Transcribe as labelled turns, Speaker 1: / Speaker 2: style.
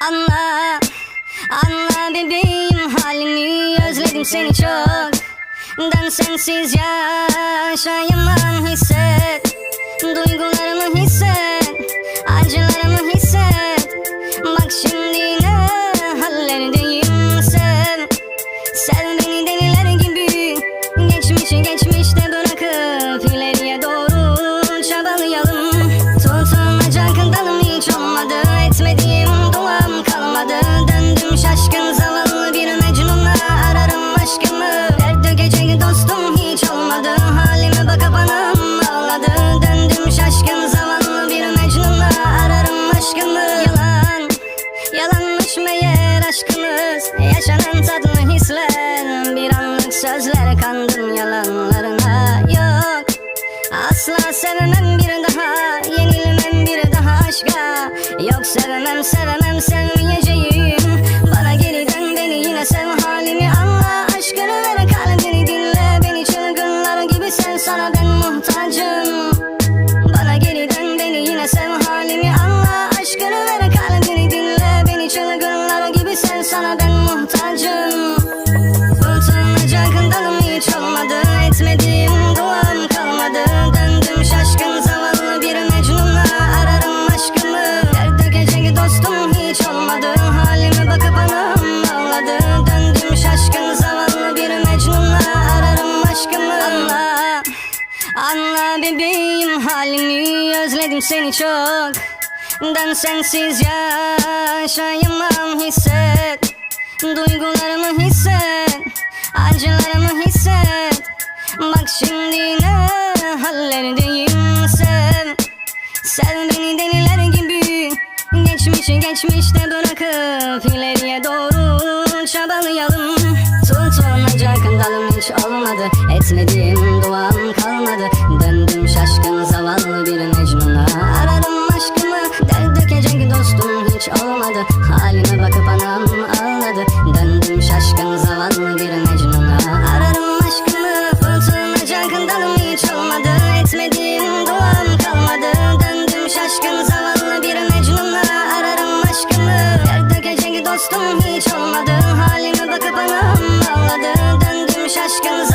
Speaker 1: Anla, anla bebeğim halini özledim seni çok. Ben sensiz yaşayamam hisset Duygularımı hisset, Bir anlık sözler kandım yalanlarına. Yok Asla sevmem bir daha Yenilmem bir daha aşka. Yok sevmem sevmem sevmeyeceğim. Bana geri dön beni yine sev halimi anla. Aşkını ver kalbini dinle. Beni çılgınlar gibi sev sana ben muhtacım bebeğim halimi özledim seni çok. Ben sensiz yaşayamam hisset. Duygularımı hisset Acılarımı hisset. Bak şimdi ne hallerdeyim sev Sev beni deliler gibi Geçmişi geçmişte bırakıp ileriye doğru çabalayalım. Tutulacak dalım hiç olmadı Etmediğim duam kalmadı ağladı. Halime bakıp anam ağladı. Döndüm şaşkın zavallı bir mecnuna. Ararım aşkımı fırtına canından hiç olmadı Etmediğim duam kalmadı. Döndüm şaşkın zavallı bir mecnuna. Ararım aşkımı Derde geceki dostum hiç olmadı. Halime bakıp anam ağladı. Döndüm şaşkın